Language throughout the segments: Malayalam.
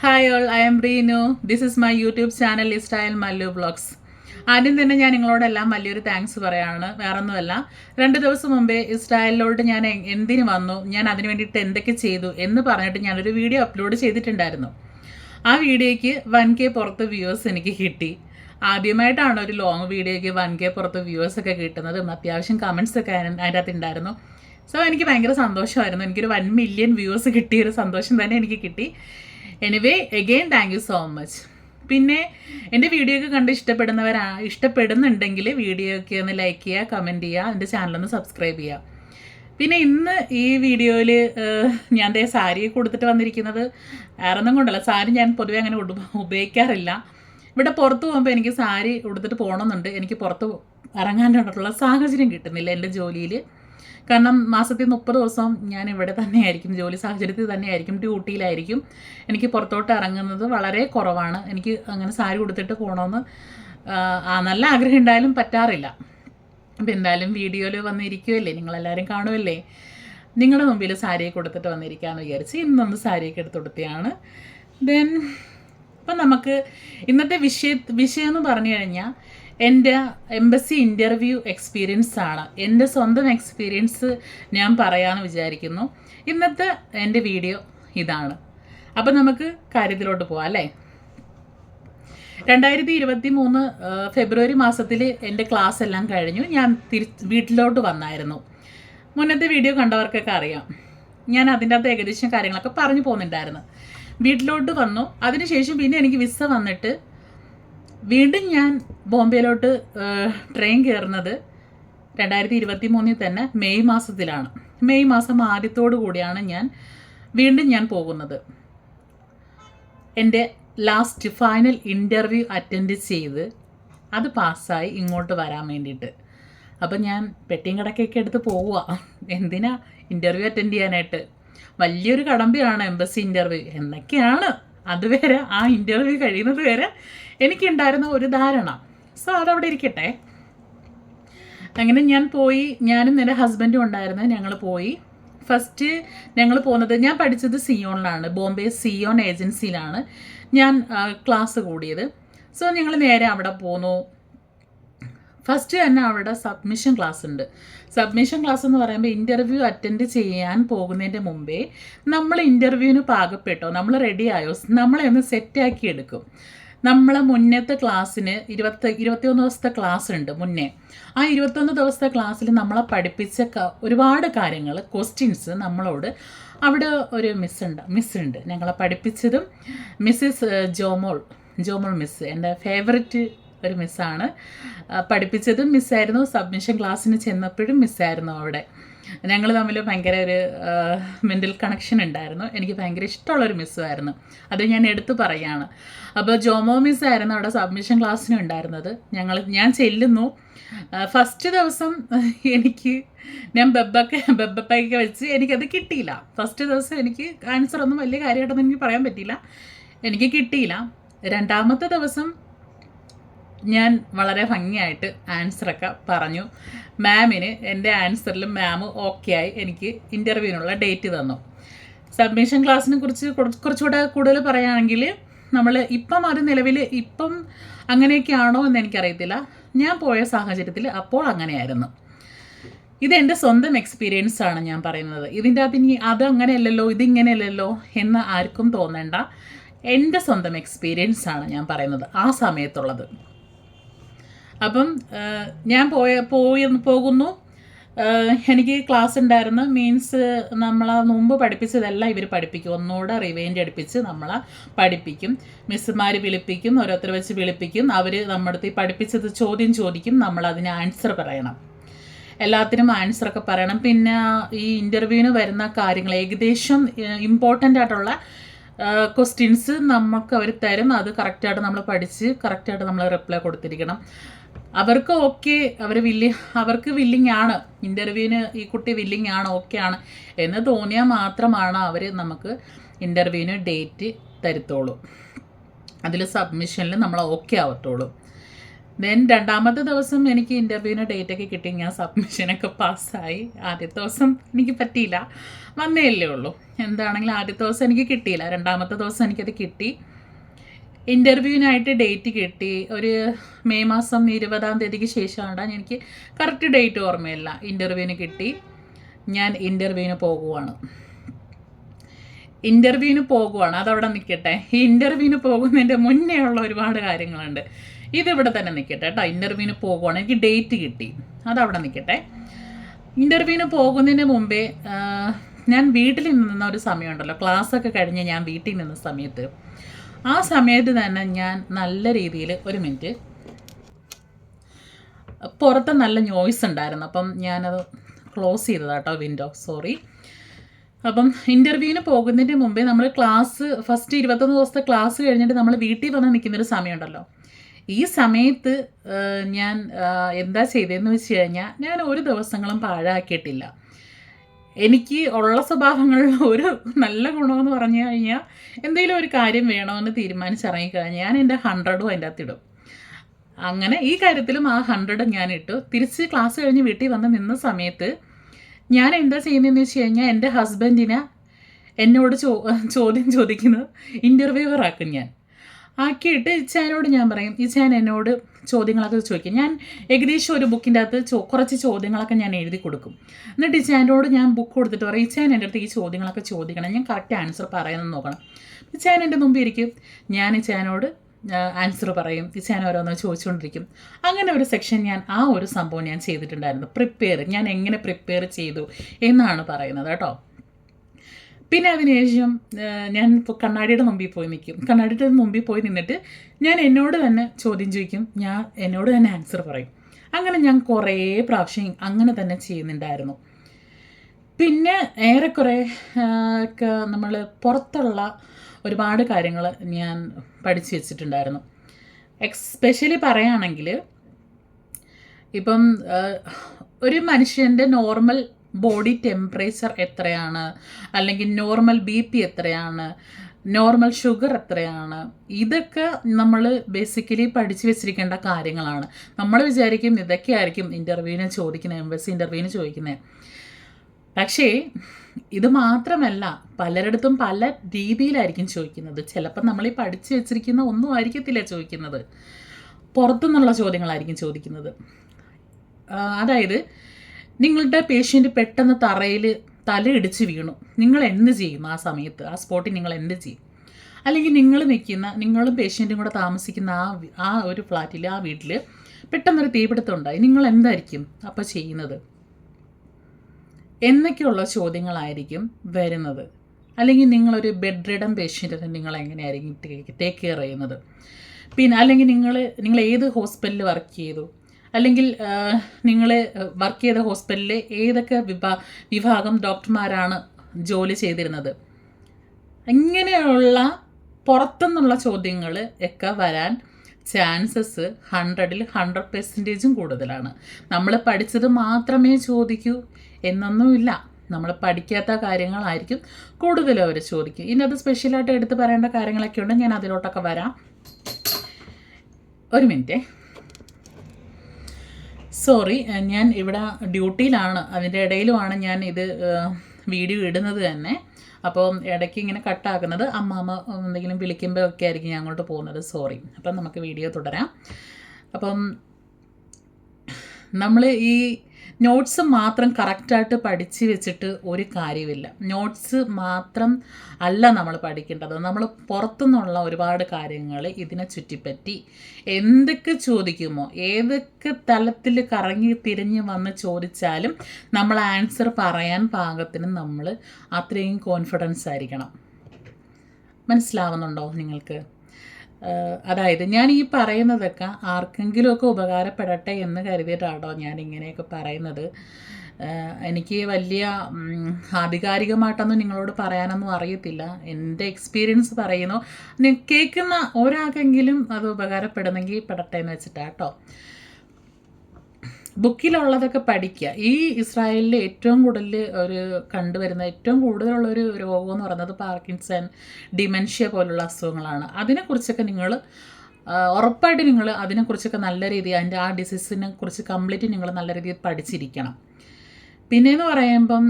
Hi all I am Reenu this is my YouTube channel style Mallu vlogs ആദ്യം തന്നെ ഞാൻ നിങ്ങളോടെല്ലാം വലിയൊരു താങ്ക്സ് പറയാണ്. വേറൊന്നുമല്ല. രണ്ട് ദിവസം മുമ്പേ ഈ സ്റ്റൈലിലോട്ട് ഞാൻ എന്തിനു വന്നു? ഞാൻ അതിന് വേണ്ടിയിട്ട് എന്തൊക്കെ ചെയ്തു എന്ന് പറഞ്ഞിട്ട് ഞാനൊരു വീഡിയോ അപ്ലോഡ് ചെയ്തിട്ടുണ്ടായിരുന്നു. ആ വീഡിയോയ്ക്ക് വൺ കെ പുറത്ത് വ്യൂവേഴ്സ് എനിക്ക് കിട്ടി. ആദ്യമായിട്ടാണ് ഒരു ലോങ് വീഡിയോയ്ക്ക് വൺ കെ പുറത്ത് വ്യൂവേഴ്സ് ഒക്കെ കിട്ടുന്നത്. അത്യാവശ്യം കമൻസ് ഒക്കെ അതിന്റെ അകത്ത് ഉണ്ടായിരുന്നു സോ എനിക്ക് ഭയങ്കര സന്തോഷമായിരുന്നു. എനിക്കൊരു വൺ മില്യൺ വ്യൂവേഴ്സ് കിട്ടിയൊരു സന്തോഷം തന്നെ എനിക്ക് കിട്ടി. Anyway again thank you so much പിന്നെ എന്റെ വീഡിയോ ഒക്കെ കണ്ട് ഇഷ്ടപ്പെടുന്നവരാ ഇഷ്ടപ്പെടുന്നുണ്ടെങ്കിൽ വീഡിയോ ഒക്കെ ഒന്ന് ലൈക്ക് ചെയ്യുക കമന്റ് ചെയ്യുക എന്റെ ചാനലൊന്ന് സബ്സ്ക്രൈബ് ചെയ്യുക. പിന്നെ ഇന്ന് ഈ വീഡിയോയിൽ ഞാൻ ദേ സാരി കൊടുത്തിട്ട് വന്നിരിക്കുന്നത്. വേറൊന്നും കൊണ്ടല്ല സാരി ഞാൻ പൊതുവെ അങ്ങനെ ഉപയോഗിക്കാറില്ല. ഇവിടെ പുറത്ത് പോകുമ്പോൾ എനിക്ക് സാരി ഉടുത്തിട്ട് പോകണമെന്നുണ്ട്. എനിക്ക് പുറത്ത് ഇറങ്ങാനായിട്ടുള്ള സാഹചര്യം കിട്ടുന്നില്ല എന്റെ ജോലിയിൽ. കാരണം മാസത്തിൽ മുപ്പത് ദിവസം ഞാൻ ഇവിടെ തന്നെയായിരിക്കും ജോലി സാഹചര്യത്തിൽ തന്നെയായിരിക്കും ഡ്യൂട്ടിയിലായിരിക്കും. എനിക്ക് പുറത്തോട്ട് ഇറങ്ങുന്നത് വളരെ കുറവാണ്. എനിക്ക് അങ്ങനെ സാരി കൊടുത്തിട്ട് പോകണമെന്ന് നല്ല ആഗ്രഹം ഉണ്ടായാലും പറ്റാറില്ല. അപ്പം എന്തായാലും വീഡിയോയിൽ വന്നിരിക്കുമല്ലേ നിങ്ങളെല്ലാവരും കാണുമല്ലേ നിങ്ങളുടെ മുമ്പിൽ സാരി കൊടുത്തിട്ട് വന്നിരിക്കാമെന്ന് വിചാരിച്ച് ഇന്നൊന്ന് സാരിയൊക്കെ എടുത്ത് കൊടുത്തതാണ് ദെൻ അപ്പം നമുക്ക് ഇന്നത്തെ വിഷയ വിഷയം എന്ന് പറഞ്ഞു കഴിഞ്ഞാൽ എന്റെ എംബസി ഇന്റർവ്യൂ എക്സ്പീരിയൻസ് ആണ്. എന്റെ സ്വന്തം എക്സ്പീരിയൻസ് ഞാൻ പറയാമെന്ന് വിചാരിക്കുന്നു. ഇന്നത്തെ എന്റെ വീഡിയോ ഇതാണ്. അപ്പം നമുക്ക് കാര്യത്തിലോട്ട് പോവാം അല്ലേ? രണ്ടായിരത്തി ഇരുപത്തി മൂന്ന് ഫെബ്രുവരി മാസത്തിൽ എന്റെ ക്ലാസ് എല്ലാം കഴിഞ്ഞു. ഞാൻ തിരി വീട്ടിലോട്ട് വന്നായിരുന്നു. മുന്നത്തെ വീഡിയോ കണ്ടവർക്കൊക്കെ അറിയാം. ഞാൻ അതിന്റെ അകത്ത് ഏകദേശം കാര്യങ്ങളൊക്കെ പറഞ്ഞു പോകുന്നുണ്ടായിരുന്നു വീട്ടിലോട്ട് വന്നു. അതിനുശേഷം പിന്നെ എനിക്ക് വിസ വന്നിട്ട് വീണ്ടും ഞാൻ ബോംബെയിലോട്ട് ട്രെയിൻ കയറുന്നത് രണ്ടായിരത്തി ഇരുപത്തി മൂന്നിൽ തന്നെ മെയ് മാസത്തിലാണ്. മെയ് മാസം ആദ്യത്തോടു കൂടിയാണ് ഞാൻ വീണ്ടും ഞാൻ പോകുന്നത്. എന്റെ ലാസ്റ്റ് ഫൈനൽ ഇന്റർവ്യൂ അറ്റൻഡ് ചെയ്ത് അത് പാസ്സായി ഇങ്ങോട്ട് വരാൻ വേണ്ടിയിട്ട്. അപ്പം ഞാൻ പെട്ടിയും കടക്കൊക്കെ എടുത്ത് പോവുക എന്തിനാ ഇന്റർവ്യൂ അറ്റൻഡ് ചെയ്യാനായിട്ട്? വലിയൊരു കടമ്പയാണ് എംബസി ഇന്റർവ്യൂ എന്നൊക്കെയാണ് അതുവരെ ആ ഇന്റർവ്യൂ കഴിയുന്നത് വരെ എനിക്കുണ്ടായിരുന്ന ഒരു ധാരണ. സോ അതവിടെ ഇരിക്കട്ടെ. അങ്ങനെ ഞാൻ പോയി ഞാനും എന്റെ ഹസ്ബൻഡും ഉണ്ടായിരുന്നു ഞങ്ങൾ പോയി. ഫസ്റ്റ് ഞങ്ങൾ പോകുന്നത് ഞാൻ പഠിച്ചത് സിയോണിലാണ് ബോംബെ സിയോൺ ഏജൻസിയിലാണ് ഞാൻ ക്ലാസ് കൂടിയത്. സോ ഞങ്ങൾ നേരെ അവിടെ പോന്നു. ഫസ്റ്റ് തന്നെ അവിടെ സബ്മിഷൻ ക്ലാസ് ഉണ്ട്. സബ്മിഷൻ ക്ലാസ് എന്ന് പറയുമ്പോൾ ഇന്റർവ്യൂ അറ്റൻഡ് ചെയ്യാൻ പോകുന്നതിന്റെ മുമ്പേ നമ്മൾ ഇന്റർവ്യൂവിന് പാകപ്പെട്ടോ നമ്മൾ റെഡി ആയോ നമ്മളെ ഒന്ന് സെറ്റാക്കി എടുക്കും. നമ്മളെ മുന്നത്തെ ക്ലാസ്സിന് ഇരുപത്തി ഇരുപത്തിയൊന്ന് ദിവസത്തെ ക്ലാസ് ഉണ്ട് മുന്നേ. ആ ഇരുപത്തൊന്ന് ദിവസത്തെ ക്ലാസ്സിൽ നമ്മളെ പഠിപ്പിച്ച ഒരുപാട് കാര്യങ്ങൾ ക്വസ്റ്റ്യൻസ് നമ്മളോട് അവിടെ ഒരു മിസ് ഉണ്ട് മിസ് ഉണ്ട്. ഞങ്ങളെ പഠിപ്പിച്ചതും മിസ്സിസ് ജോമോൾ ജോമോൾ മിസ് എന്റെ ഫേവററ്റ് ഒരു മിസ്സാണ്. പഠിപ്പിച്ചതും മിസ്സായിരുന്നു. സബ്മിഷൻ ക്ലാസ്സിന് ചെന്നപ്പോഴും മിസ്സായിരുന്നു അവിടെ. ഞങ്ങൾ തമ്മിൽ ഭയങ്കര ഒരു മെന്റൽ കണക്ഷൻ ഉണ്ടായിരുന്നു. എനിക്ക് ഭയങ്കര ഇഷ്ടമുള്ളൊരു മിസ്സുമായിരുന്നു അത് ഞാൻ എടുത്തു പറയാണ്. അപ്പോൾ ജോമോ മിസ്സായിരുന്നു അവിടെ സബ്മിഷൻ ക്ലാസ്സിന് ഉണ്ടായിരുന്നത്. ഞങ്ങൾ ഞാൻ ചെല്ലുന്നു. ഫസ്റ്റ് ദിവസം എനിക്ക് ഞാൻ ബെബൊക്കെ ബെബപ്പൊക്കെ വെച്ച് എനിക്കത് കിട്ടിയില്ല. ഫസ്റ്റ് ദിവസം എനിക്ക് ആൻസർ ഒന്നും വലിയ കാര്യമായിട്ടൊന്നും എനിക്ക് പറയാൻ പറ്റിയില്ല. എനിക്ക് കിട്ടിയില്ല. രണ്ടാമത്തെ ദിവസം ഞാൻ വളരെ ഭംഗിയായിട്ട് ആൻസറൊക്കെ പറഞ്ഞു. മാമിന് എന്റെ ആൻസറിൽ മാം ഓക്കെ ആയി എനിക്ക് ഇന്റർവ്യൂവിനുള്ള ഡേറ്റ് തന്നു. സബ്മിഷൻ ക്ലാസ്സിനെ കുറിച്ച് കുറച്ച് കുറച്ചുകൂടെ കൂടുതൽ പറയുകയാണെങ്കിൽ നമ്മൾ ഇപ്പം അത് നിലവിൽ ഇപ്പം അങ്ങനെയൊക്കെയാണോ എന്ന് എനിക്കറിയത്തില്ല. ഞാൻ പോയ സാഹചര്യത്തിൽ അപ്പോൾ അങ്ങനെയായിരുന്നു. ഇത് എന്റെ സ്വന്തം എക്സ്പീരിയൻസ് ആണ് ഞാൻ പറയുന്നത്. ഇതിന്റെ അകത്ത് ഇനി അത് അങ്ങനെയല്ലല്ലോ ഇതിങ്ങനെയല്ലല്ലോ എന്ന് ആർക്കും തോന്നേണ്ട. എന്റെ സ്വന്തം എക്സ്പീരിയൻസ് ആണ് ഞാൻ പറയുന്നത് ആ സമയത്തുള്ളത്. അപ്പം ഞാൻ പോയ പോയി പോകുന്നു. എനിക്ക് ക്ലാസ് ഉണ്ടായിരുന്നു. മീൻസ് നമ്മളെ മുമ്പ് പഠിപ്പിച്ചതെല്ലാം ഇവർ പഠിപ്പിക്കും. ഒന്നുകൂടെ റിവൈൻഡ് അടുപ്പിച്ച് നമ്മളെ പഠിപ്പിക്കും. മിസ്സുമാർ വിളിപ്പിക്കും ഓരോരുത്തർ വെച്ച് വിളിപ്പിക്കും. അവർ നമ്മുടെ അടുത്ത് പഠിപ്പിച്ചത് ചോദ്യം ചോദിക്കും. നമ്മൾ അതിന് ആൻസർ പറയണം. എല്ലാത്തിനും ആൻസറൊക്കെ പറയണം. പിന്നെ ഈ ഇന്റർവ്യൂവിന് വരുന്ന കാര്യങ്ങൾ ഏകദേശം ഇമ്പോർട്ടന്റ് ആയിട്ടുള്ള ക്വസ്റ്റ്യൻസ് നമുക്ക് അവർ തരും. അത് കറക്റ്റായിട്ട് നമ്മൾ പഠിച്ച് കറക്റ്റായിട്ട് നമ്മൾ റിപ്ലൈ കൊടുത്തിരിക്കണം. അവർക്ക് ഓക്കെ അവർ വില്ലി അവർക്ക് വില്ലിങ് ആണ്. ഇന്റർവ്യൂവിന് ഈ കുട്ടി വില്ലിങ് ആണ് ഓക്കെ ആണ്. എന്ന് തോന്നിയാൽ മാത്രമാണ് അവർ നമുക്ക് ഇന്റർവ്യൂവിന് ഡേറ്റ് തരുത്തോളൂ അതിൽ സബ്മിഷനിൽ നമ്മൾ ഓക്കെ ആവത്തുള്ളൂ. ദെൻ രണ്ടാമത്തെ ദിവസം എനിക്ക് ഇന്റർവ്യൂവിന് ഡേറ്റ് ഒക്കെ കിട്ടി. ഞാൻ സബ്മിഷനൊക്കെ പാസ്സായി ആദ്യത്തെ ദിവസം എനിക്ക് പറ്റിയില്ല. വന്നേ ഉള്ളൂ. എന്താണെങ്കിലും ആദ്യത്തെ ദിവസം എനിക്ക് കിട്ടിയില്ല. രണ്ടാമത്തെ ദിവസം എനിക്കത് കിട്ടി. ഇന്റർവ്യൂവിനായിട്ട് ഡേറ്റ് കിട്ടി. ഒരു മെയ് മാസം ഇരുപതാം തീയതിക്ക് ശേഷമാണ് എനിക്ക് കറക്റ്റ് ഡേറ്റ് ഓർമ്മയില്ല. ഇന്റർവ്യൂവിന് കിട്ടി. ഞാൻ ഇന്റർവ്യൂവിന് പോകുവാണ്. ഇന്റർവ്യൂവിന് പോകുവാണ്. അതവിടെ നിൽക്കട്ടെ ഈ ഇന്റർവ്യൂവിന് പോകുന്നതിന്റെ മുന്നേ ഉള്ള ഒരുപാട് കാര്യങ്ങളുണ്ട്. ഇതിവിടെ തന്നെ നിൽക്കട്ടെ കേട്ടോ ഇന്റർവ്യൂവിന് പോകുവാണ്. എനിക്ക് ഡേറ്റ് കിട്ടി. അതവിടെ നിൽക്കട്ടെ ഇന്റർവ്യൂവിന് പോകുന്നതിന് മുമ്പേ ഞാൻ വീട്ടിൽ നിന്ന ഒരു സമയമുണ്ടല്ലോ. ക്ലാസ്സൊക്കെ കഴിഞ്ഞ് ഞാൻ വീട്ടിൽ നിന്ന സമയത്ത് ആ സമയത്ത് തന്നെ ഞാൻ നല്ല രീതിയിൽ ഒരു മിനിറ്റ് പുറത്ത് നല്ല നോയ്സ് ഉണ്ടായിരുന്നു. അപ്പം ഞാനത് ക്ലോസ് ചെയ്തതാണ് കേട്ടോ വിൻഡോ സോറി അപ്പം ഇന്റർവ്യൂവിന് പോകുന്നതിന് മുമ്പേ നമ്മൾ ക്ലാസ് ഫസ്റ്റ് ഇരുപത്തൊന്ന് ദിവസത്തെ ക്ലാസ് കഴിഞ്ഞിട്ട് നമ്മൾ വീട്ടിൽ വന്ന് നിൽക്കുന്നൊരു സമയമുണ്ടല്ലോ. ഈ സമയത്ത് ഞാൻ എന്താ ചെയ്തതെന്ന് വെച്ച് കഴിഞ്ഞാൽ ഞാൻ ഒരു ദിവസങ്ങളും പാഴാക്കിയിട്ടില്ല. എനിക്ക് ഉള്ള സ്വഭാവങ്ങളിൽ ഒരു നല്ല ഗുണമെന്ന് പറഞ്ഞു കഴിഞ്ഞാൽ എന്തെങ്കിലും ഒരു കാര്യം വേണമെന്ന് തീരുമാനിച്ചിറങ്ങിക്കഴിഞ്ഞാൽ ഞാൻ എന്റെ ഹൺഡ്രഡും അതിന്റെ അകത്തിടും അങ്ങനെ ഈ കാര്യത്തിലും ആ ഹൺഡ്രഡ് ഞാൻ ഇട്ടു. തിരിച്ച് ക്ലാസ് കഴിഞ്ഞ് വീട്ടിൽ വന്ന് നിന്ന സമയത്ത് ഞാൻ എന്താ ചെയ്യുന്നതെന്ന് വെച്ച് കഴിഞ്ഞാൽ എന്റെ ഹസ്ബൻഡിനെ എന്നോട് ചോ ചോദ്യം ചോദിക്കുന്നത് ഇന്റർവ്യൂവർ ആക്കും ഞാൻ. ആക്കിയിട്ട് ഇച്ചാനോട് ഞാൻ പറയും. ഇച്ചാൻ എന്നോട് ചോദ്യങ്ങളൊക്കെ ചോദിക്കും. ഞാൻ ഏകദേശം ഒരു ബുക്കിന്റെ അകത്ത് ചോ കുറച്ച് ചോദ്യങ്ങളൊക്കെ ഞാൻ എഴുതി കൊടുക്കും. എന്നിട്ട് ഇച്ചാനോട് ഞാൻ ബുക്ക് കൊടുത്തിട്ട് പറയും ഇച്ചാൻ എന്റെ അടുത്ത് ഈ ചോദ്യങ്ങളൊക്കെ ചോദിക്കണം. ഞാൻ കറക്റ്റ് ആൻസർ പറയുന്നത് നോക്കണം. ഇച്ചാൻ എന്റെ മുമ്പ് ഇരിക്കും. ഞാൻ ഇച്ചാനോട് ആൻസർ പറയും. ഇച്ചാൻ ഓരോന്ന് ചോദിച്ചുകൊണ്ടിരിക്കും. അങ്ങനെ ഒരു സെക്ഷൻ ഞാൻ ആ ഒരു സംഭവം ഞാൻ ചെയ്തിട്ടുണ്ടായിരുന്നു. പ്രിപ്പയർ ഞാൻ എങ്ങനെ പ്രിപ്പയർ ചെയ്തു എന്നാണ് പറയുന്നത് കേട്ടോ. പിന്നെ അതിനുശേഷം ഞാൻ ഇപ്പോൾ കണ്ണാടിയുടെ മുമ്പിൽ പോയി നിൽക്കും. കണ്ണാടിയുടെ മുമ്പിൽ പോയി നിന്നിട്ട് ഞാൻ എന്നോട് തന്നെ ചോദ്യം ചോദിക്കും. ഞാൻ എന്നോട് തന്നെ ആൻസർ പറയും. അങ്ങനെ ഞാൻ കുറേ പ്രാവശ്യം അങ്ങനെ തന്നെ ചെയ്യുന്നുണ്ടായിരുന്നു. പിന്നെ ഏറെക്കുറെ നമ്മൾ പുറത്തുള്ള ഒരുപാട് കാര്യങ്ങൾ ഞാൻ പഠിച്ചു വെച്ചിട്ടുണ്ടായിരുന്നു. എക്സ്പെഷ്യലി പറയുകയാണെങ്കിൽ ഇപ്പം ഒരു മനുഷ്യന്റെ നോർമൽ ബോഡി ടെമ്പറേച്ചർ എത്രയാണ്? അല്ലെങ്കിൽ നോർമൽ ബി പി എത്രയാണ്? നോർമൽ ഷുഗർ എത്രയാണ്? ഇതൊക്കെ നമ്മൾ ബേസിക്കലി പഠിച്ചു വെച്ചിരിക്കേണ്ട കാര്യങ്ങളാണ്. നമ്മൾ വിചാരിക്കും ഇതൊക്കെ ആയിരിക്കും ഇന്റർവ്യൂവിന് ചോദിക്കുന്നത് എംബസി ഇന്റർവ്യൂവിന് ചോദിക്കുന്നത്. പക്ഷേ ഇത് മാത്രമല്ല പലരിടത്തും പല രീതിയിലായിരിക്കും ചോദിക്കുന്നത്. ചിലപ്പോൾ നമ്മൾ ഈ പഠിച്ചു വെച്ചിരിക്കുന്ന ഒന്നും ആയിരിക്കത്തില്ല ചോദിക്കുന്നത്. പുറത്തുനിന്നുള്ള ചോദ്യങ്ങളായിരിക്കും ചോദിക്കുന്നത്. അതായത് നിങ്ങളുടെ പേഷ്യന്റ് പെട്ടെന്ന് തറയിൽ തല തലയിടിച്ച് വീണു. നിങ്ങൾ എന്ത് ചെയ്യും ആ സമയത്ത്? ആ സ്പോട്ടിൽ നിങ്ങൾ എന്ത് ചെയ്യും? അല്ലെങ്കിൽ നിങ്ങൾ നിൽക്കുന്ന നിങ്ങളും പേഷ്യന്റും കൂടെ താമസിക്കുന്ന ആ ആ ഒരു ഫ്ലാറ്റിൽ ആ വീട്ടിൽ പെട്ടെന്നൊരു തീപിടുത്തം ഉണ്ടായി. നിങ്ങൾ എന്തായിരിക്കും അപ്പോൾ ചെയ്യുന്നത്? എന്നൊക്കെയുള്ള ചോദ്യങ്ങളായിരിക്കും വരുന്നത്. അല്ലെങ്കിൽ നിങ്ങളൊരു ബെഡ് റിഡൻ പേഷ്യന്റിനെ നിങ്ങൾ എങ്ങനെയായിരിക്കും ടേക്ക് കെയർ ചെയ്യുന്നത്? പിന്നെ അല്ലെങ്കിൽ നിങ്ങൾ നിങ്ങൾ ഏത് ഹോസ്പിറ്റലിൽ വർക്ക് ചെയ്തു? അല്ലെങ്കിൽ നിങ്ങൾ വർക്ക് ചെയ്ത ഹോസ്പിറ്റലിലെ ഏതൊക്കെ വിഭാ വിഭാഗം ഡോക്ടർമാരാണ് ജോലി ചെയ്തിരുന്നത്? ഇങ്ങനെയുള്ള പുറത്തുനിന്നുള്ള ചോദ്യങ്ങൾ ഒക്കെ വരാൻ ചാൻസസ് ഹൺഡ്രഡിൽ ഹൺഡ്രഡ് പെർസെന്റേജും കൂടുതലാണ്. നമ്മൾ പഠിച്ചത് മാത്രമേ ചോദിക്കൂ എന്നൊന്നുമില്ല. നമ്മൾ പഠിക്കാത്ത കാര്യങ്ങളായിരിക്കും കൂടുതലും അവർ ചോദിക്കും. ഇനി അത് സ്പെഷ്യലായിട്ട് എടുത്ത് പറയേണ്ട കാര്യങ്ങളൊക്കെ ഉണ്ട്. ഞാൻ അതിലോട്ടൊക്കെ വരാം. ഒരു മിനിറ്റേ സോറി ഞാൻ ഇവിടെ ഡ്യൂട്ടിയിലാണ്. അതിന്റെ ഇടയിലുമാണ് ഞാൻ ഇത് വീഡിയോ ഇടുന്നത് തന്നെ. അപ്പോൾ ഇടയ്ക്ക് ഇങ്ങനെ കട്ടാക്കുന്നത്. അമ്മാമ്മ എന്തെങ്കിലും വിളിക്കുമ്പോൾ ഒക്കെ ആയിരിക്കും ഞാൻ അങ്ങോട്ട് പോകുന്നത്. സോറി. അപ്പം നമുക്ക് വീഡിയോ തുടരാം. അപ്പം നമ്മൾ ഈ നോട്ട്സ് മാത്രം കറക്റ്റായിട്ട് പഠിച്ച് വെച്ചിട്ട് ഒരു കാര്യമില്ല. നോട്ട്സ് മാത്രം അല്ല നമ്മൾ പഠിക്കേണ്ടത്. നമ്മൾ പുറത്തുനിന്നുള്ള ഒരുപാട് കാര്യങ്ങൾ ഇതിനെ ചുറ്റിപ്പറ്റി എന്തൊക്കെ ചോദിക്കുമോ ഏതൊക്കെ തലത്തിൽ കറങ്ങി തിരിഞ്ഞ് വന്ന് ചോദിച്ചാലും നമ്മൾ ആൻസർ പറയാൻ പാകത്തിന് നമ്മൾ അത്രയും കോൺഫിഡൻസ് ആയിരിക്കണം. മനസ്സിലാവുന്നുണ്ടോ നിങ്ങൾക്ക്? അതായത് ഞാൻ ഈ പറയുന്നതൊക്കെ ആർക്കെങ്കിലുമൊക്കെ ഉപകാരപ്പെടട്ടെ എന്ന് കരുതിയിട്ടാണോ ഞാൻ ഇങ്ങനെയൊക്കെ പറയുന്നത്. എനിക്ക് വലിയ ആധികാരികമായിട്ടൊന്നും നിങ്ങളോട് പറയാനൊന്നും അറിയത്തില്ല. എന്റെ എക്സ്പീരിയൻസ് പറയുന്നു. കേൾക്കുന്ന ഒരാൾക്കെങ്കിലും അത് ഉപകാരപ്പെടുന്നെങ്കിൽ പെടട്ടെ എന്ന് വെച്ചിട്ടാട്ടോ. ബുക്കിലുള്ളതൊക്കെ പഠിക്കുക. ഈ ഇസ്രായേലിൽ ഏറ്റവും കൂടുതൽ ഒരു കണ്ടുവരുന്ന ഏറ്റവും കൂടുതലുള്ള ഒരു രോഗം എന്ന് പറയുന്നത് പാർക്കിൻസൺ ഡിമെൻഷ്യ പോലുള്ള അസുഖങ്ങളാണ്. അതിനെക്കുറിച്ചൊക്കെ നിങ്ങൾ ഉറപ്പായിട്ട് നിങ്ങൾ അതിനെക്കുറിച്ചൊക്കെ നല്ല രീതിയിൽ അതിന്റെ ആ ഡിസീസിനെ കുറിച്ച് കംപ്ലീറ്റ് നിങ്ങൾ നല്ല രീതിയിൽ പഠിച്ചിരിക്കണം. പിന്നെയെന്ന് പറയുമ്പം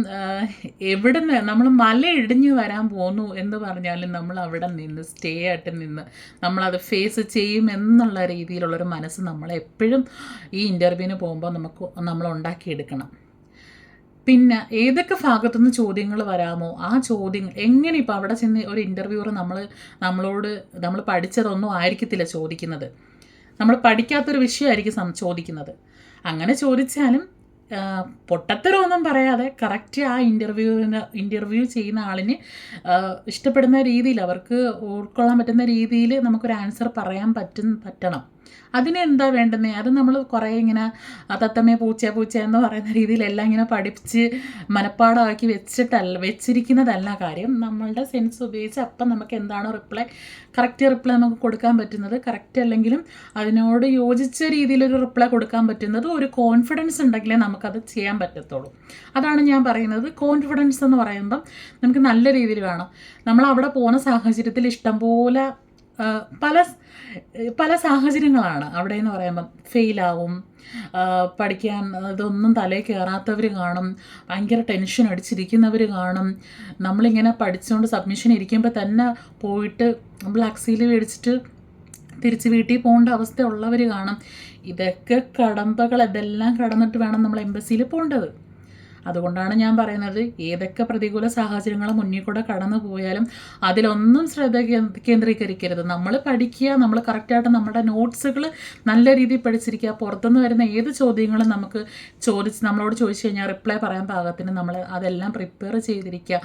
എവിടെ നിന്ന് നമ്മൾ മല ഇടിഞ്ഞു വരാൻ പോന്നു എന്ന് പറഞ്ഞാലും നമ്മൾ അവിടെ നിന്ന് സ്റ്റേ ആയിട്ട് നിന്ന് നമ്മളത് ഫേസ് ചെയ്യും എന്നുള്ള രീതിയിലുള്ളൊരു മനസ്സ് നമ്മൾ എപ്പോഴും ഈ ഇന്റർവ്യൂവിന് പോകുമ്പോൾ നമുക്ക് നമ്മൾ ഉണ്ടാക്കിയെടുക്കണം. പിന്നെ ഏതൊക്കെ ഭാഗത്തുനിന്ന് ചോദ്യങ്ങൾ വരാമോ ആ ചോദ്യങ്ങൾ എങ്ങനെ ഇപ്പോൾ അവിടെ ചെന്ന് ഒരു ഇന്റർവ്യൂവർ നമ്മൾ നമ്മളോട് നമ്മൾ പഠിച്ചതൊന്നും ആയിരിക്കത്തില്ല ചോദിക്കുന്നത്. നമ്മൾ പഠിക്കാത്തൊരു വിഷയമായിരിക്കും ചോദിക്കുന്നത്. അങ്ങനെ ചോദിച്ചാലും പൊട്ടത്തരമൊന്നും പറയാതെ കറക്റ്റ് ആ ഇന്റർവ്യൂവിന് ഇന്റർവ്യൂ ചെയ്യുന്ന ആളിന് ഇഷ്ടപ്പെടുന്ന രീതിയിൽ അവർക്ക് ഉൾക്കൊള്ളാൻ പറ്റുന്ന രീതിയിൽ നമുക്കൊരു ആൻസർ പറയാൻ പറ്റും പറ്റണം. അതിന് എന്താ വേണ്ടുന്നത് അത് നമ്മൾ കുറേ ഇങ്ങനെ തത്തമ്മേ പൂച്ച പൂച്ച എന്ന് പറയുന്ന രീതിയിലെല്ലാം ഇങ്ങനെ പഠിപ്പിച്ച് മനഃപ്പാടമാക്കി വെച്ചിട്ടല്ല വെച്ചിരിക്കുന്നതല്ല കാര്യം. നമ്മളുടെ സെൻസ് ഉപയോഗിച്ച് അപ്പം നമുക്ക് എന്താണോ റിപ്ലൈ കറക്റ്റ് റിപ്ലൈ നമുക്ക് കൊടുക്കാൻ പറ്റുന്നത്. കറക്റ്റ് അല്ലെങ്കിലും അതിനോട് യോജിച്ച രീതിയിലൊരു റിപ്ലൈ കൊടുക്കാൻ പറ്റുന്നത് ഒരു കോൺഫിഡൻസ് ഉണ്ടെങ്കിലേ നമുക്കത് ചെയ്യാൻ പറ്റത്തുള്ളൂ. അതാണ് ഞാൻ പറയുന്നത്. കോൺഫിഡൻസ് എന്ന് പറയുമ്പം നമുക്ക് നല്ല രീതിയിൽ വേണം. നമ്മൾ അവിടെ പോകുന്ന സാഹചര്യത്തിൽ ഇഷ്ടംപോലെ പല പല സാഹചര്യങ്ങളാണ്. അവിടെ എന്ന് പറയുമ്പം ഫെയിലാവും. പഠിക്കാൻ ഇതൊന്നും തലയിൽ കയറാത്തവർ കാണും. ഭയങ്കര ടെൻഷൻ അടിച്ചിരിക്കുന്നവർ കാണും. നമ്മളിങ്ങനെ പഠിച്ചുകൊണ്ട് സബ്മിഷൻ ഇരിക്കുമ്പോൾ തന്നെ പോയിട്ട് ബ്ലാക്ക് സീൽ മേടിച്ചിട്ട് തിരിച്ച് വീട്ടിൽ പോകേണ്ട അവസ്ഥ ഉള്ളവർ കാണും. ഇതൊക്കെ കടമ്പകൾ ഇതെല്ലാം കടന്നിട്ട് വേണം നമ്മൾ എംബസിയിൽ പോകേണ്ടത്. അതുകൊണ്ടാണ് ഞാൻ പറയുന്നത് ഏതൊക്കെ പ്രതികൂല സാഹചര്യങ്ങൾ മുന്നിൽ കൂടെ കടന്നു പോയാലും അതിലൊന്നും ശ്രദ്ധ കേന്ദ്രീകരിക്കരുത്. നമ്മൾ പഠിക്കുക നമ്മൾ കറക്റ്റായിട്ട് നമ്മുടെ നോട്ട്സുകൾ നല്ല രീതിയിൽ പഠിച്ചിരിക്കുക. പുറത്തുനിന്ന് വരുന്ന ഏത് ചോദ്യങ്ങളും നമുക്ക് ചോദിച്ച് നമ്മളോട് ചോദിച്ചു കഴിഞ്ഞാൽ റിപ്ലൈ പറയാൻ പാകത്തിന് നമ്മൾ അതെല്ലാം പ്രിപ്പയർ ചെയ്തിരിക്കുക.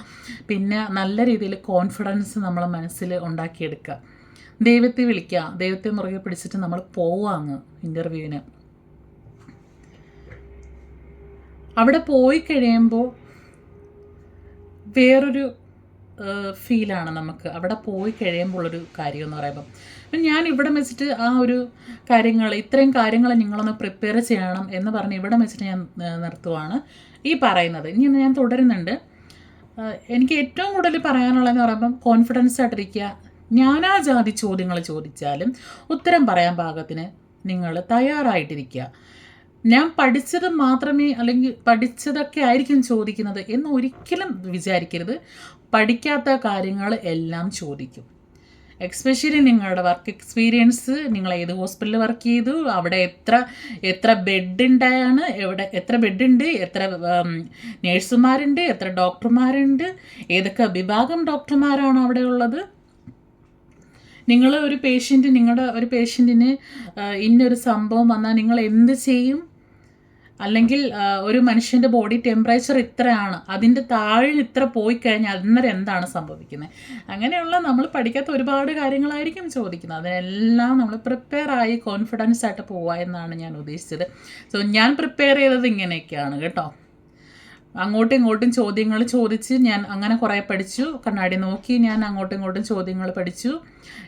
പിന്നെ നല്ല രീതിയിൽ കോൺഫിഡൻസ് നമ്മൾ മനസ്സിൽ ഉണ്ടാക്കിയെടുക്കുക. ദൈവത്തെ വിളിക്കുക. ദൈവത്തെ മുറുകെ പിടിച്ചിട്ട് നമ്മൾ പോവുക ഇന്റർവ്യൂവിന് അവിടെ പോയി കഴിയുമ്പോൾ വേറൊരു ഫീലാണ് നമുക്ക്. അവിടെ പോയി കഴിയുമ്പോൾ ഉള്ളൊരു കാര്യം എന്ന് പറയുമ്പം. അപ്പം ഞാൻ ഇവിടെ വെച്ചിട്ട് ആ ഒരു കാര്യങ്ങൾ ഇത്രയും കാര്യങ്ങൾ നിങ്ങളൊന്ന് പ്രിപ്പയർ ചെയ്യണം എന്ന് പറഞ്ഞ് ഇവിടെ വെച്ചിട്ട് ഞാൻ നിർത്തുവാണ്. ഈ പറയുന്നത്. ഇനി ഞാൻ തുടരുന്നുണ്ട്. എനിക്ക് ഏറ്റവും കൂടുതൽ പറയാനുള്ളതെന്ന് പറയുമ്പം കോൺഫിഡൻസ് ആയിട്ടിരിക്കുക. ഞാനാ ജാതി ചോദ്യങ്ങൾ ചോദിച്ചാലും ഉത്തരം പറയാൻ പാകത്തിന് നിങ്ങൾ തയ്യാറായിട്ടിരിക്കുക. ഞാൻ പഠിച്ചത് മാത്രമേ അല്ലെങ്കിൽ പഠിച്ചതൊക്കെ ആയിരിക്കും ചോദിക്കുന്നത് എന്ന് ഒരിക്കലും വിചാരിക്കരുത്. പഠിക്കാത്ത കാര്യങ്ങൾ എല്ലാം ചോദിക്കും. എക്സ്പെഷ്യലി നിങ്ങളുടെ വർക്ക് എക്സ്പീരിയൻസ് നിങ്ങൾ ഏത് ഹോസ്പിറ്റലിൽ വർക്ക് ചെയ്തു അവിടെ എത്ര എത്ര ബെഡ് എവിടെ എത്ര ബെഡുണ്ട് എത്ര നേഴ്സുമാരുണ്ട് എത്ര ഡോക്ടർമാരുണ്ട് ഏതൊക്കെ വിഭാഗം ഡോക്ടർമാരാണ് അവിടെ ഉള്ളത്. നിങ്ങൾ ഒരു പേഷ്യന്റ് നിങ്ങളുടെ ഒരു പേഷ്യന്റിന് ഇന്നൊരു സംഭവം വന്നാൽ നിങ്ങൾ എന്ത് ചെയ്യും? അല്ലെങ്കിൽ ഒരു മനുഷ്യന്റെ ബോഡി ടെമ്പറേച്ചർ ഇത്രയാണ് അതിന്റെ താഴെ ഇത്ര പോയി കഴിഞ്ഞാൽ അന്നേരം എന്താണ് സംഭവിക്കുന്നത്? അങ്ങനെയുള്ള നമ്മൾ പഠിക്കാത്ത ഒരുപാട് കാര്യങ്ങളായിരിക്കും ചോദിക്കുന്നത്. അതിനെല്ലാം നമ്മൾ പ്രിപ്പയർ ആയി കോൺഫിഡൻസ് ആയിട്ട് പോവുക എന്നാണ് ഞാൻ ഉദ്ദേശിച്ചത്. സോ ഞാൻ പ്രിപ്പയർ ചെയ്തത് ഇങ്ങനെയൊക്കെയാണ് കേട്ടോ. അങ്ങോട്ടും ഇങ്ങോട്ടും ചോദ്യങ്ങൾ ചോദിച്ച് ഞാൻ അങ്ങനെ കുറേ പഠിച്ചു. കണ്ണാടി നോക്കി ഞാൻ അങ്ങോട്ടും ഇങ്ങോട്ടും ചോദ്യങ്ങൾ പഠിച്ചു.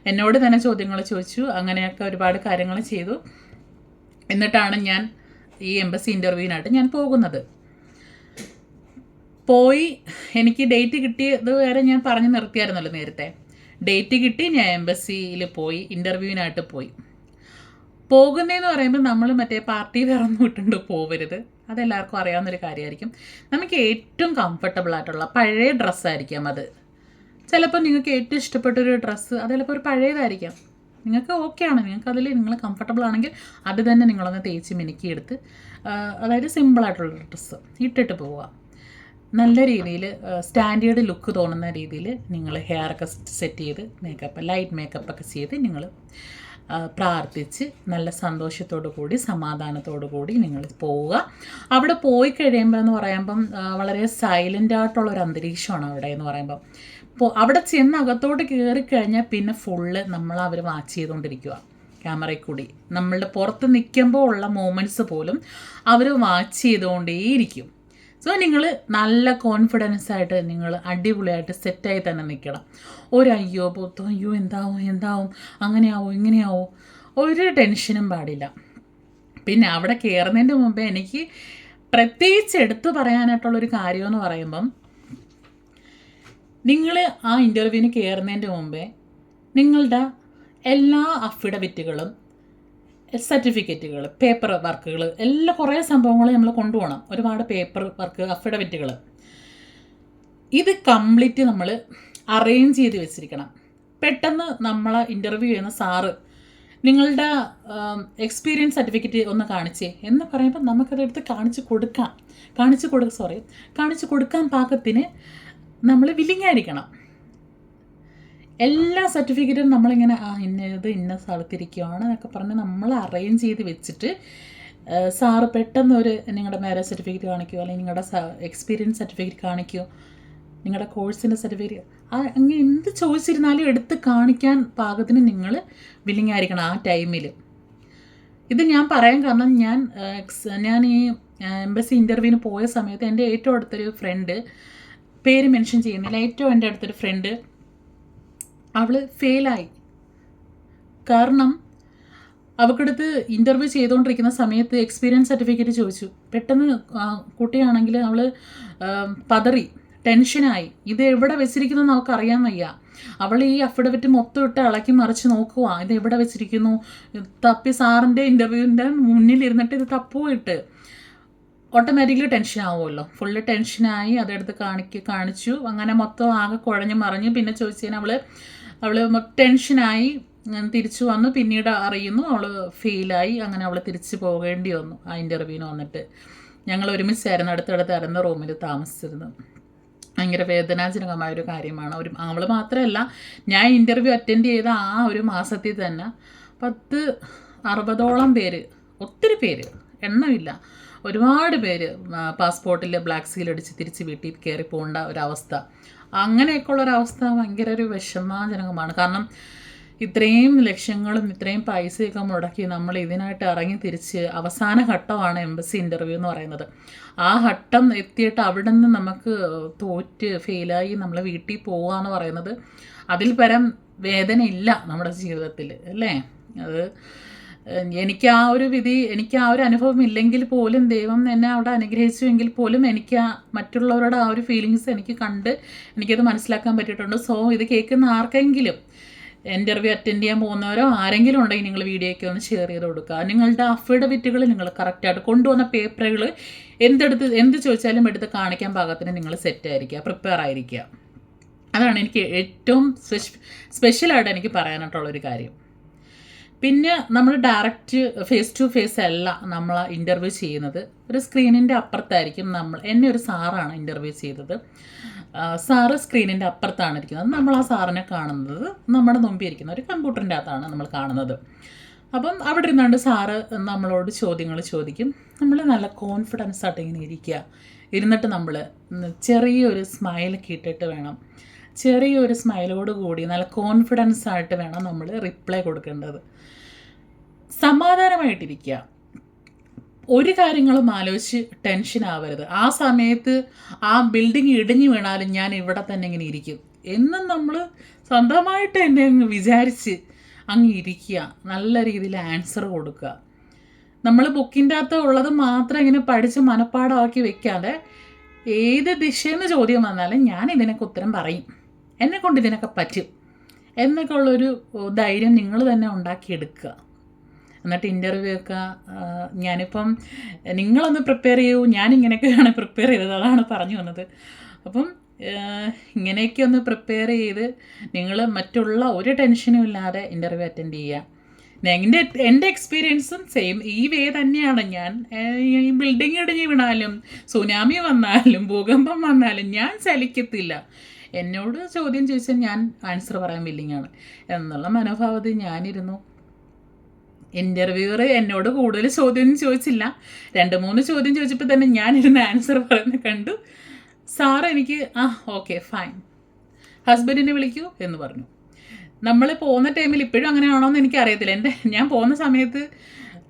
എന്നോട് തന്നെ ചോദ്യങ്ങൾ ചോദിച്ചു. അങ്ങനെയൊക്കെ ഒരുപാട് കാര്യങ്ങൾ ചെയ്തു. എന്നിട്ടാണ് ഞാൻ ഈ എംബസി ഇന്റർവ്യൂവിനായിട്ട് ഞാൻ പോകുന്നത്. പോയി എനിക്ക് ഡേറ്റ് കിട്ടിയത് വരെ ഞാൻ പറഞ്ഞു നിർത്തിയായിരുന്നല്ലോ നേരത്തെ. ഡേറ്റ് കിട്ടി ഞാൻ എംബസിയിൽ പോയി ഇന്റർവ്യൂവിനായിട്ട് പോയി. പോകുന്നതെന്ന് പറയുമ്പോൾ നമ്മൾ മറ്റേ പാർട്ടി വേറൊന്നും ഇട്ടുകൊണ്ട് പോവരുത്. അതെല്ലാവർക്കും അറിയാവുന്നൊരു കാര്യമായിരിക്കും. നമുക്ക് ഏറ്റവും കംഫർട്ടബിൾ ആയിട്ടുള്ള പഴയ ഡ്രസ്സായിരിക്കാം അത്. ചിലപ്പോൾ നിങ്ങൾക്ക് ഏറ്റവും ഇഷ്ടപ്പെട്ടൊരു ഡ്രസ്സ് അത് ചിലപ്പോൾ ഒരു പഴയതായിരിക്കാം. നിങ്ങൾക്ക് ഓക്കെ ആണ്. നിങ്ങൾക്ക് അതിൽ നിങ്ങൾ കംഫർട്ടബിൾ ആണെങ്കിൽ അത് തന്നെ നിങ്ങളൊന്ന് തേച്ച് മിനുക്കിയെടുത്ത് അതായത് സിമ്പിളായിട്ടുള്ള ഡ്രസ്സ് ഇട്ടിട്ട് പോവുക. നല്ല രീതിയിൽ സ്റ്റാൻഡേർഡ് ലുക്ക് തോന്നുന്ന രീതിയിൽ നിങ്ങൾ ഹെയർ ഒക്കെ സെറ്റ് ചെയ്ത് മേക്കപ്പ് ലൈറ്റ് മേക്കപ്പ് ഒക്കെ ചെയ്ത് നിങ്ങൾ പ്രാർത്ഥിച്ച് നല്ല സന്തോഷത്തോടു കൂടി സമാധാനത്തോടു കൂടി നിങ്ങൾ പോവുക. അവിടെ പോയി കഴിയുമ്പോൾ എന്ന് പറയുമ്പം വളരെ സൈലന്റ് ആയിട്ടുള്ള ഒരു അന്തരീക്ഷമാണ് അവിടെ എന്ന് പറയുമ്പം. ഇപ്പോൾ അവിടെ ചെന്ന് അകത്തോട്ട് കയറി കഴിഞ്ഞാൽ പിന്നെ ഫുള്ള് നമ്മൾ അവർ വാച്ച് ചെയ്തുകൊണ്ടിരിക്കുക ക്യാമറയിൽ കൂടി. നമ്മളുടെ പുറത്ത് നിൽക്കുമ്പോൾ ഉള്ള മൂമെന്റ്സ് പോലും അവർ വാച്ച് ചെയ്തുകൊണ്ടേയിരിക്കും. സോ നിങ്ങൾ നല്ല കോൺഫിഡൻസ് ആയിട്ട് നിങ്ങൾ അടിപൊളിയായിട്ട് സെറ്റായി തന്നെ നിൽക്കണം ഒരു അയ്യോ പൊത്തോ അയ്യോ എന്താവും എന്താവും അങ്ങനെയാവോ ഇങ്ങനെയാവോ ഒരു ടെൻഷനും പാടില്ല. പിന്നെ അവിടെ കയറുന്നതിന്റെ മുമ്പേ എനിക്ക് പ്രത്യേകിച്ച് എടുത്തു പറയാനായിട്ടുള്ളൊരു കാര്യമെന്ന് പറയുമ്പം നിങ്ങൾ ആ ഇന്റർവ്യൂവിന് കയറുന്നതിന്റെ മുമ്പേ നിങ്ങളുടെ എല്ലാ അഫിഡവിറ്റുകളും സർട്ടിഫിക്കറ്റുകൾ പേപ്പർ വർക്കുകൾ എല്ലാ കുറേ സംഭവങ്ങൾ നമ്മൾ കൊണ്ടുപോകണം ഒരുപാട് പേപ്പർ വർക്ക് അഫിഡവിറ്റുകൾ ഇത് കംപ്ലീറ്റ് നമ്മൾ അറേഞ്ച് ചെയ്ത് വെച്ചിരിക്കണം. പെട്ടെന്ന് നമ്മളെ ഇന്റർവ്യൂ ചെയ്യുന്ന സാറ് നിങ്ങളുടെ എക്സ്പീരിയൻസ് സർട്ടിഫിക്കറ്റ് ഒന്ന് കാണിച്ചേ. എന്ന് പറയുമ്പോൾ നമുക്കതെടുത്ത് കാണിച്ച് കൊടുക്കാം. കാണിച്ച് കൊടുക്ക സോറി കാണിച്ച് കൊടുക്കാൻ പാകത്തിന് നമ്മൾ വില്ലിങ് ആയിരിക്കണം. എല്ലാ സർട്ടിഫിക്കറ്റും നമ്മളിങ്ങനെ ആ ഇന്ന ഇത് ഇന്ന സ്ഥലത്തിരിക്കുകയാണ് എന്നൊക്കെ പറഞ്ഞ് നമ്മൾ അറേഞ്ച് ചെയ്ത് വെച്ചിട്ട് സാറ് പെട്ടെന്ന് ഒരു നിങ്ങളുടെ മാരേജ് സർട്ടിഫിക്കറ്റ് കാണിക്കുമോ അല്ലെങ്കിൽ നിങ്ങളുടെ എക്സ്പീരിയൻസ് സർട്ടിഫിക്കറ്റ് കാണിക്കുമോ നിങ്ങളുടെ കോഴ്സിന്റെ സർട്ടിഫിക്കറ്റ് ആ അങ്ങനെ എന്ത് ചോദിച്ചിരുന്നാലും എടുത്ത് കാണിക്കാൻ പാകത്തിന് നിങ്ങൾ വില്ലിങ് ആയിരിക്കണം ആ ടൈമിൽ ഇത് ഞാൻ പറയാൻ കാരണം ഞാൻ ഞാൻ ഈ എംബസി ഇന്റർവ്യൂവിന് പോയ സമയത്ത് എന്റെ ഏറ്റവും അടുത്തൊരു ഫ്രണ്ട് പേര് മെൻഷൻ ചെയ്യുന്നില്ല ഏറ്റവും എന്റെ അടുത്തൊരു ഫ്രണ്ട് അവൾ ഫെയിലായി. കാരണം അവൾക്കടുത്ത് ഇന്റർവ്യൂ ചെയ്തുകൊണ്ടിരിക്കുന്ന സമയത്ത് എക്സ്പീരിയൻസ് സർട്ടിഫിക്കറ്റ് ചോദിച്ചു. പെട്ടെന്ന് കുട്ടിയാണെങ്കിൽ അവൾ പതറി ടെൻഷനായി. ഇത് എവിടെ വെച്ചിരിക്കുന്നു എന്ന് അവൾക്ക് വയ്യ. അവൾ ഈ അഫിഡവിറ്റ് മൊത്തം ഇട്ട് ഇളക്കി മറിച്ച് നോക്കുക ഇത് എവിടെ വെച്ചിരിക്കുന്നു? തപ്പി സാറിന്റെ ഇന്റർവ്യൂവിന്റെ മുന്നിൽ ഇരുന്നിട്ട് ഇത് തപ്പുമായിട്ട് ഓട്ടോമാറ്റിക്കലി ടെൻഷൻ ആവുമല്ലോ. ഫുള്ള് ടെൻഷനായി അതെടുത്ത് കാണിക്ക് കാണിച്ചു. അങ്ങനെ മൊത്തം ആകെ കുഴഞ്ഞു മറിഞ്ഞു പിന്നെ ചോദിച്ചതിന് അവൾ അവൾ ടെൻഷനായി ഞാൻ തിരിച്ചു വന്നു. പിന്നീട് അറിയുന്നു അവൾ ഫെയിലായി. അങ്ങനെ അവൾ തിരിച്ചു പോകേണ്ടി വന്നു ആ ഇന്റർവ്യൂവിന് വന്നിട്ട്. ഞങ്ങൾ ഒരുമിച്ചായിരുന്നു അടുത്തടുത്തായിരുന്ന റൂമിൽ താമസിച്ചിരുന്നു ഭയങ്കര വേദനാജനകമായ ഒരു കാര്യമാണ്. ഒരു അവൾ മാത്രമല്ല ഞാൻ ഇന്റർവ്യൂ അറ്റൻഡ് ചെയ്ത ആ ഒരു മാസത്തിൽ തന്നെ പത്ത് അറുപതോളം പേര് ഒത്തിരി പേര് എണ്ണമില്ല. ഒരുപാട് പേര് പാസ്പോർട്ടിൽ ബ്ലാക്ക് സീൽ അടിച്ച് തിരിച്ച് വീട്ടിൽ കയറി പോകേണ്ട ഒരവസ്ഥ. അങ്ങനെയൊക്കെയുള്ള ഒരവസ്ഥ ഭയങ്കര ഒരു വിഷമാജനകമാണ്. കാരണം ഇത്രയും ലക്ഷ്യങ്ങളും ഇത്രയും പൈസയൊക്കെ മുടക്കി നമ്മൾ ഇതിനായിട്ട് ഇറങ്ങി തിരിച്ച് അവസാന ഘട്ടമാണ് എംബസി ഇന്റർവ്യൂ എന്ന് പറയുന്നത്. ആ ഘട്ടം എത്തിയിട്ട് അവിടെ നിന്ന് നമുക്ക് തോറ്റ് ഫെയിലായി നമ്മൾ വീട്ടിൽ പോവുക എന്ന് പറയുന്നത് അതിൽ പരം വേദനയില്ല നമ്മുടെ ജീവിതത്തിൽ അല്ലേ? അത് എനിക്ക് ആ ഒരു വിധി എനിക്ക് ആ ഒരു അനുഭവം ഇല്ലെങ്കിൽ പോലും ദൈവം എന്നെ അവിടെ അനുഗ്രഹിച്ചുവെങ്കിൽ പോലും എനിക്ക് ആ മറ്റുള്ളവരുടെ ആ ഒരു ഫീലിങ്സ് എനിക്ക് കണ്ട് എനിക്കത് മനസ്സിലാക്കാൻ പറ്റിയിട്ടുണ്ട്. സോ ഇത് കേൾക്കുന്ന ആർക്കെങ്കിലും ഇന്റർവ്യൂ അറ്റൻഡ് ചെയ്യാൻ പോകുന്നവരോ ആരെങ്കിലും ഉണ്ടെങ്കിൽ നിങ്ങൾ വീഡിയോയ്ക്ക് ഒന്ന് ഷെയർ ചെയ്ത് കൊടുക്കുക. നിങ്ങളുടെ അഫിഡവിറ്റുകൾ നിങ്ങൾ കറക്റ്റായിട്ട് കൊണ്ടുവന്ന പേപ്പറുകൾ എന്തെടുത്ത് എന്ത് ചോദിച്ചാലും എടുത്ത് കാണിക്കാൻ പാകത്തിന് നിങ്ങൾ സെറ്റായിരിക്കുക പ്രിപ്പയർ ആയിരിക്കുക. അതാണ് എനിക്ക് ഏറ്റവും സ്പെഷ്യലായിട്ട് എനിക്ക് പറയാനായിട്ടുള്ളൊരു കാര്യം. പിന്നെ നമ്മൾ ഡയറക്റ്റ് ഫേസ് ടു ഫേസ് അല്ല നമ്മൾ ഇന്റർവ്യൂ ചെയ്യുന്നത്. ഒരു സ്ക്രീനിന്റെ അപ്പുറത്തായിരിക്കും നമ്മൾ എന്നെ ഒരു സാറാണ് ഇന്റർവ്യൂ ചെയ്തത്. സാറ് സ്ക്രീനിന്റെ അപ്പുറത്താണ് ഇരിക്കുന്നത്. നമ്മൾ ആ സാറിനെ കാണുന്നത്. നമ്മുടെ മുമ്പിൽ ഇരിക്കുന്ന ഒരു കമ്പ്യൂട്ടറിന്റെ അകത്താണ് നമ്മൾ കാണുന്നത്. അപ്പം അവിടെ ഇരുന്നുകൊണ്ട് സാറ് നമ്മളോട് ചോദ്യങ്ങൾ ചോദിക്കും. നമ്മൾ നല്ല കോൺഫിഡൻസ് ആയിട്ട് ഇങ്ങനെ ഇരിക്കുക. ഇരുന്നിട്ട് നമ്മൾ ചെറിയൊരു സ്മൈൽ ഇട്ടിട്ട് വേണം. ചെറിയൊരു സ്മൈലോട് കൂടി നല്ല കോൺഫിഡൻസ് ആയിട്ട് വേണം നമ്മൾ റിപ്ലൈ കൊടുക്കേണ്ടത്. സമാധാനമായിട്ടിരിക്കുക. ഒരു കാര്യങ്ങളും ആലോചിച്ച് ടെൻഷൻ ആവരുത്. ആ സമയത്ത് ആ ബിൽഡിംഗ് ഇടിഞ്ഞു വീണാലും ഞാൻ ഇവിടെ തന്നെ ഇങ്ങനെ ഇരിക്കും. എന്നും നമ്മൾ സ്വന്തമായിട്ട് എന്നെ അങ്ങ് വിചാരിച്ച് അങ്ങ് ഇരിക്കുക. നല്ല രീതിയിൽ ആൻസർ കൊടുക്കുക. നമ്മൾ ബുക്കിന്റെ അകത്ത് ഉള്ളത് മാത്രം ഇങ്ങനെ പഠിച്ച് മനഃപ്പാടമാക്കി വെക്കാതെ ഏത് ദിശയെന്ന് ചോദ്യം വന്നാലും ഞാൻ ഇതിനൊക്കെ ഉത്തരം പറയും. എന്നെ കൊണ്ട് ഇതിനൊക്കെ പറ്റും. എന്നൊക്കെ ഉള്ളൊരു ധൈര്യം നിങ്ങൾ തന്നെ ഉണ്ടാക്കിയെടുക്കുക. എന്നിട്ട് ഇന്റർവ്യൂ ഒക്കെ ഞാനിപ്പം നിങ്ങളൊന്ന് പ്രിപ്പയർ ചെയ്യൂ. ഞാൻ ഇങ്ങനെയൊക്കെയാണ് പ്രിപ്പയർ ചെയ്തത്. അതാണ് പറഞ്ഞു വന്നത്. അപ്പം ഇങ്ങനെയൊക്കെ ഒന്ന് പ്രിപ്പയർ ചെയ്ത് നിങ്ങൾ മറ്റുള്ള ഒരു ടെൻഷനും ഇല്ലാതെ ഇന്റർവ്യൂ അറ്റൻഡ് ചെയ്യുക. എന്റെ എന്റെ എക്സ്പീരിയൻസും സെയിം ഈ വേ തന്നെയാണ് ഞാൻ ഈ ബിൽഡിംഗ് ഇടിഞ്ഞ് വീണാലും സുനാമി വന്നാലും ഭൂകമ്പം വന്നാലും ഞാൻ ചലിക്കത്തില്ല. എന്നോട് ചോദ്യം ചോദിച്ചാൽ ഞാൻ ആൻസർ പറയാൻ വില്ലിങ്ങാണ് എന്നുള്ള മനോഭാവത്തിൽ ഞാനിരുന്നു. ഇന്റർവ്യൂവർ എന്നോട് കൂടുതൽ ചോദ്യമൊന്നും ചോദിച്ചില്ല. രണ്ട് മൂന്ന് ചോദ്യം ചോദിച്ചപ്പോൾ തന്നെ ഞാനിരുന്ന് ആൻസർ പറയുന്നത് കണ്ടു. സാർ എനിക്ക് ആ ഓക്കെ ഫൈൻ ഹസ്ബൻഡിനെ വിളിക്കൂ എന്ന് പറഞ്ഞു. നമ്മൾ പോകുന്ന ടൈമിൽ ഇപ്പോഴും അങ്ങനെയാണോ എന്ന് എനിക്കറിയത്തില്ല. എന്റെ ഞാൻ പോകുന്ന സമയത്ത്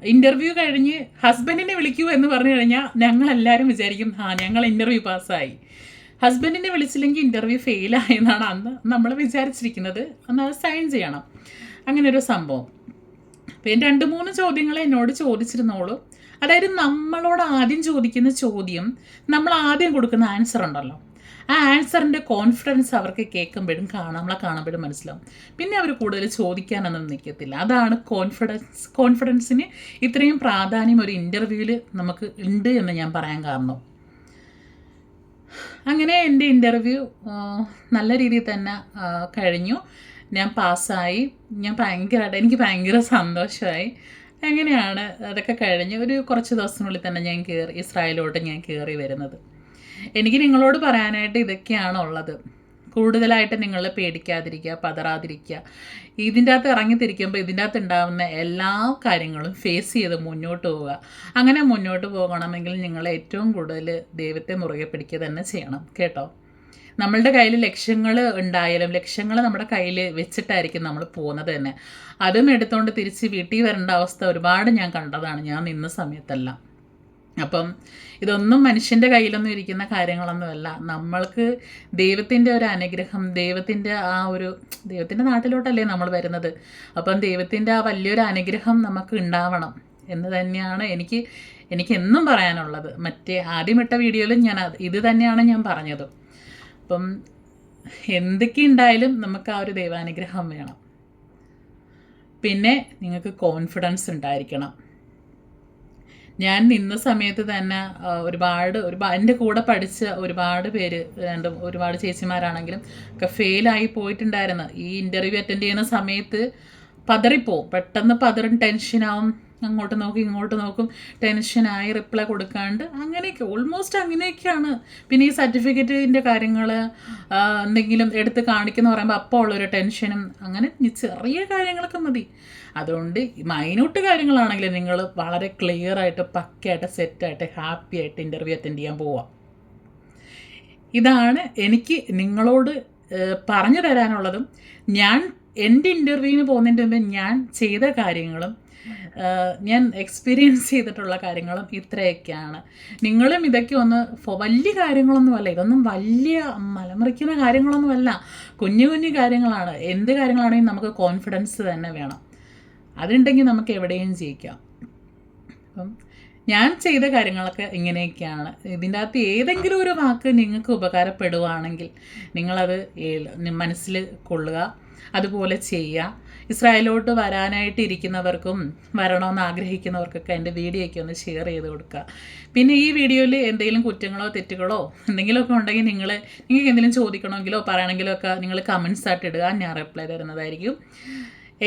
ഇന്റർവ്യൂ കഴിഞ്ഞ് ഹസ്ബൻഡിനെ വിളിക്കൂ എന്ന് പറഞ്ഞു കഴിഞ്ഞാൽ ഞങ്ങളെല്ലാവരും വിചാരിക്കും ആ ഞങ്ങൾ ഇന്റർവ്യൂ പാസ്സായി ഹസ്ബൻഡിനെ വിളിച്ചില്ലെങ്കിൽ ഇന്റർവ്യൂ ഫെയിലായി എന്നാണ് അന്ന് നമ്മൾ വിചാരിച്ചിരിക്കുന്നത്. അന്ന് അത് സൈൻ ചെയ്യണം. അങ്ങനെ ഒരു സംഭവം. പിന്നെ രണ്ട് മൂന്ന് ചോദ്യങ്ങൾ എന്നോട് ചോദിച്ചിരുന്നോളൂ. അതായത് നമ്മളോട് ആദ്യം ചോദിക്കുന്ന ചോദ്യം നമ്മൾ ആദ്യം കൊടുക്കുന്ന ആൻസർ ഉണ്ടല്ലോ. ആ ആൻസറിന്റെ കോൺഫിഡൻസ് അവർക്ക് കേൾക്കുമ്പോഴും കാണാം നമ്മളെ കാണുമ്പോഴും മനസ്സിലാവും. പിന്നെ അവർ കൂടുതൽ ചോദിക്കാനൊന്നും നിൽക്കത്തില്ല അതാണ് കോൺഫിഡൻസ് കോൺഫിഡൻസിന് ഇത്രയും പ്രാധാന്യം ഒരു ഇന്റർവ്യൂവിൽ നമുക്ക് ഉണ്ട് എന്ന് ഞാൻ പറയാൻ കാരണം. അങ്ങനെ എന്റെ ഇന്റർവ്യൂ നല്ല രീതിയിൽ തന്നെ കഴിഞ്ഞു. ഞാൻ പാസ്സായി. ഞാൻ ഭയങ്കരമായിട്ട് എനിക്ക് ഭയങ്കര സന്തോഷമായി എങ്ങനെയാണ് അതൊക്കെ കഴിഞ്ഞ് ഒരു കുറച്ച് ദിവസത്തിനുള്ളിൽ തന്നെ ഞാൻ കയറി ഇസ്രായേലോട്ട് ഞാൻ കയറി വരുന്നത്. എനിക്ക് നിങ്ങളോട് പറയാനായിട്ട് ഇതൊക്കെയാണ് ഉള്ളത്. കൂടുതലായിട്ട് നിങ്ങൾ പേടിക്കാതിരിക്കുക പതറാതിരിക്കുക. ഇതിന്റെ അകത്ത് ഇറങ്ങിത്തിരിക്കുമ്പോൾ ഇതിന്റെ അകത്ത് ഉണ്ടാകുന്ന എല്ലാ കാര്യങ്ങളും ഫേസ് ചെയ്ത് മുന്നോട്ട് പോവുക. അങ്ങനെ മുന്നോട്ട് പോകണമെങ്കിൽ നിങ്ങൾ ഏറ്റവും കൂടുതൽ ദൈവത്തെ മുറുകെ പിടിക്കുക തന്നെ ചെയ്യണം. കേട്ടോ? നമ്മളുടെ കയ്യിൽ ലക്ഷ്യങ്ങൾ ഉണ്ടായാലും ലക്ഷ്യങ്ങൾ നമ്മുടെ കയ്യിൽ വെച്ചിട്ടായിരിക്കും നമ്മൾ പോകുന്നത് തന്നെ. അതും എടുത്തുകൊണ്ട് തിരിച്ച് വീട്ടിൽ വരേണ്ട അവസ്ഥ ഒരുപാട് ഞാൻ കണ്ടതാണ്. ഞാൻ നിന്ന സമയത്തെല്ലാം. അപ്പം ഇതൊന്നും മനുഷ്യന്റെ കയ്യിലൊന്നും ഇരിക്കുന്ന കാര്യങ്ങളൊന്നുമല്ല. നമ്മൾക്ക് ദൈവത്തിന്റെ ഒരു അനുഗ്രഹം ദൈവത്തിന്റെ ആ ഒരു ദൈവത്തിന്റെ നാട്ടിലോട്ടല്ലേ നമ്മൾ വരുന്നത്? അപ്പം ദൈവത്തിന്റെ ആ വലിയൊരു അനുഗ്രഹം നമുക്ക് ഉണ്ടാവണം എന്ന് തന്നെയാണ് എനിക്ക് എനിക്ക് എന്നും പറയാനുള്ളത്. മറ്റേ ആദ്യമിട്ട വീഡിയോയിലും ഞാൻ ഇത് തന്നെയാണ് ഞാൻ പറഞ്ഞത്. അപ്പം എന്തൊക്കെ ഉണ്ടായാലും നമുക്ക് ആ ഒരു ദൈവാനുഗ്രഹം വേണം. പിന്നെ നിങ്ങൾക്ക് കോൺഫിഡൻസ് ഉണ്ടായിരിക്കണം. ഞാൻ നിന്ന സമയത്ത് തന്നെ ഒരുപാട് ഒരു എന്റെ കൂടെ പഠിച്ച ഒരുപാട് പേര് രണ്ടും ഒരുപാട് ചേച്ചിമാരാണെങ്കിലും ഒക്കെ ഫെയിലായി പോയിട്ടുണ്ടായിരുന്നു. ഈ ഇന്റർവ്യൂ അറ്റൻഡ് ചെയ്യുന്ന സമയത്ത് പതറിപ്പോവും. പെട്ടെന്ന് പതറും ടെൻഷനാവും അങ്ങോട്ട് നോക്കും ഇങ്ങോട്ട് നോക്കും. ടെൻഷനായി റിപ്ലൈ കൊടുക്കാണ്ട് അങ്ങനെയൊക്കെ ഓൾമോസ്റ്റ് അങ്ങനെയൊക്കെയാണ്. പിന്നെ ഈ സർട്ടിഫിക്കറ്റിന്റെ കാര്യങ്ങൾ എന്തെങ്കിലും എടുത്ത് കാണിക്കുന്ന പറയുമ്പോൾ അപ്പോൾ ഉള്ളൊരു ടെൻഷനും അങ്ങനെ ചെറിയ കാര്യങ്ങളൊക്കെ മതി. അതുകൊണ്ട് മൈന്യൂട്ട് കാര്യങ്ങളാണെങ്കിൽ നിങ്ങൾ വളരെ ക്ലിയർ ആയിട്ട് പക്കയായിട്ട് സെറ്റായിട്ട് ഹാപ്പി ആയിട്ട് ഇന്റർവ്യൂ അറ്റൻഡ് ചെയ്യാൻ പോവാം. ഇതാണ് എനിക്ക് നിങ്ങളോട് പറഞ്ഞു തരാനുള്ളതും. ഞാൻ എന്റെ ഇന്റർവ്യൂവിന് പോകുന്നതിന്റെ മുമ്പ് ഞാൻ ചെയ്ത കാര്യങ്ങളും ഞാൻ എക്സ്പീരിയൻസ് ചെയ്തിട്ടുള്ള കാര്യങ്ങളും ഇത്രയൊക്കെയാണ്. നിങ്ങളും ഇതൊക്കെ ഒന്ന് വലിയ കാര്യങ്ങളൊന്നുമല്ല ഇതൊന്നും വലിയ മലമറിക്കുന്ന കാര്യങ്ങളൊന്നുമല്ല. കുഞ്ഞു കുഞ്ഞു കാര്യങ്ങളാണ്. എന്ത് കാര്യങ്ങളാണെങ്കിലും നമുക്ക് കോൺഫിഡൻസ് തന്നെ വേണം. അതുണ്ടെങ്കിൽ നമുക്ക് എവിടെയും ജയിക്കാം അപ്പം ഞാൻ ചെയ്ത കാര്യങ്ങളൊക്കെ ഇങ്ങനെയൊക്കെയാണ്. ഇതിന്റെ അകത്ത് ഏതെങ്കിലും ഒരു വാക്ക് നിങ്ങൾക്ക് ഉപകാരപ്പെടുവാണെങ്കിൽ നിങ്ങളത് മനസ്സിൽ കൊള്ളുക. അതുപോലെ ചെയ്യുക. ഇസ്രായേലോട്ട് വരാനായിട്ട് ഇരിക്കുന്നവർക്കും വരണമെന്ന് ആഗ്രഹിക്കുന്നവർക്കൊക്കെ എന്റെ വീഡിയോയ്ക്ക് ഒന്ന് ഷെയർ ചെയ്ത് കൊടുക്കുക. പിന്നെ ഈ വീഡിയോയിൽ എന്തെങ്കിലും കുറ്റങ്ങളോ തെറ്റുകളോ എന്തെങ്കിലുമൊക്കെ ഉണ്ടെങ്കിൽ നിങ്ങൾ നിങ്ങൾക്ക് എന്തെങ്കിലും ചോദിക്കണമെങ്കിലോ പറയണമെങ്കിലോ ഒക്കെ നിങ്ങൾ കമൻസ് ആയിട്ട് ഇടുക. ഞാൻ റിപ്ലൈ തരുന്നതായിരിക്കും.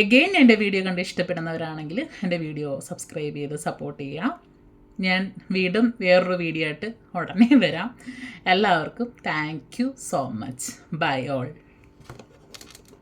എഗെയിൻ എന്റെ വീഡിയോ കണ്ട് ഇഷ്ടപ്പെടുന്നവരാണെങ്കിൽ എന്റെ വീഡിയോ സബ്സ്ക്രൈബ് ചെയ്ത് സപ്പോർട്ട് ചെയ്യുക. ഞാൻ വീണ്ടും വേറൊരു വീഡിയോ ആയിട്ട് ഉടനെ വരാം. എല്ലാവർക്കും thank you so much bye all